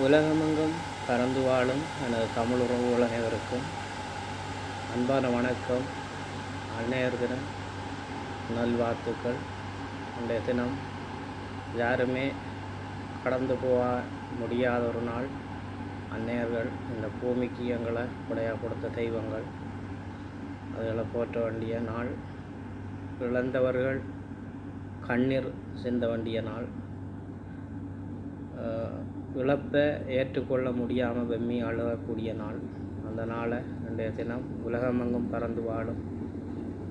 உலகமெங்கும் பறந்து வாழும் எனது தமிழ் உறவு அனைவருக்கும் அன்பான வணக்கம். அன்னையர் தினம் நல்வாழ்த்துக்கள். இன்றைய தினம் யாருமே கடந்து போக முடியாத ஒரு நாள். அன்னையர்கள் இந்த பூமிக்கு எங்களை கொடையாக கொடுத்த தெய்வங்கள். அதுகளை போற்ற வேண்டிய நாள். இழந்தவர்கள் கண்ணீர் சிந்த வேண்டிய நாள். இழப்பை ஏற்றுக்கொள்ள முடியாமல் வெம்மி அழுகக்கூடிய நாள். அந்த நாளை இன்றைய தினம் உலகமெங்கும் பறந்து வாழும்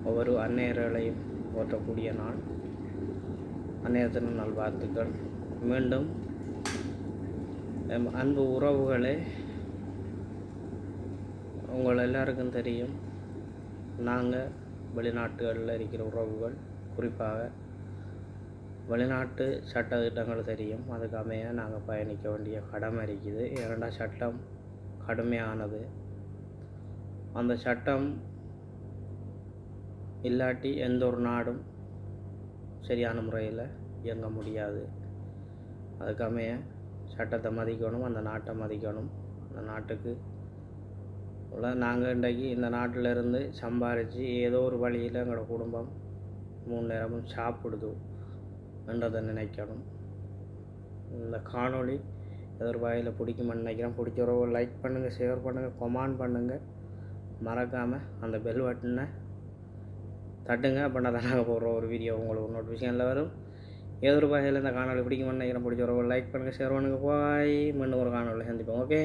ஒவ்வொரு அந்நேயர்களையும் போற்றக்கூடிய நாள். அன்னையர் தினம் நல்வாழ்த்துக்கள். மீண்டும் அன்பு உறவுகளே உங்கள் எல்லாருக்கும் தெரியும் நாங்கள் வெளிநாட்டுகளில் இருக்கிற உறவுகள் குறிப்பாக வெளிநாட்டு சட்ட திட்டங்கள் தெரியும். அதுக்கு அமைய நாங்கள் பயணிக்க வேண்டிய கடமை இருக்குது. ஏன்னா சட்டம் கடுமையானது. அந்த சட்டம் இல்லாட்டி எந்த ஒரு நாடும் சரியான முறையில் இயங்க முடியாது. அதுக்கு அமைய சட்டத்தை மதிக்கணும் அந்த நாட்டை மதிக்கணும். அந்த நாட்டுக்கு உள்ள நாங்கள் இன்றைக்கு இந்த நாட்டிலேருந்து சம்பாரித்து ஏதோ ஒரு வழியில் எங்களோட குடும்பம் மூணு நேரமும் சாப்பிடுது. என்றதை நினைக்கணும். இந்த காணொளி ஏதோ ஒரு வகையில் பிடிக்குமென்னு நினைக்கிறேன். பிடிச்சவரோ லைக் பண்ணுங்கள் ஷேர் பண்ணுங்கள் கொமெண்ட் பண்ணுங்கள் மறக்காமல் அந்த பெல் பட்டனை தட்டுங்க. அப்படின்னா தான் நாங்கள் போடுற ஒரு வீடியோ உங்களுக்கு நோட்டிஃபிகேஷனில் வரும். ஏதோ ஒரு வகையில் இந்த காணொலி பிடிக்குமென்னு நினைக்கிறேன். பிடிச்சவரோ லைக் பண்ணுங்கள் ஷேர் பண்ணுங்கள் போய் மீண்டும் ஒரு காணொலி சந்திப்போம். ஓகே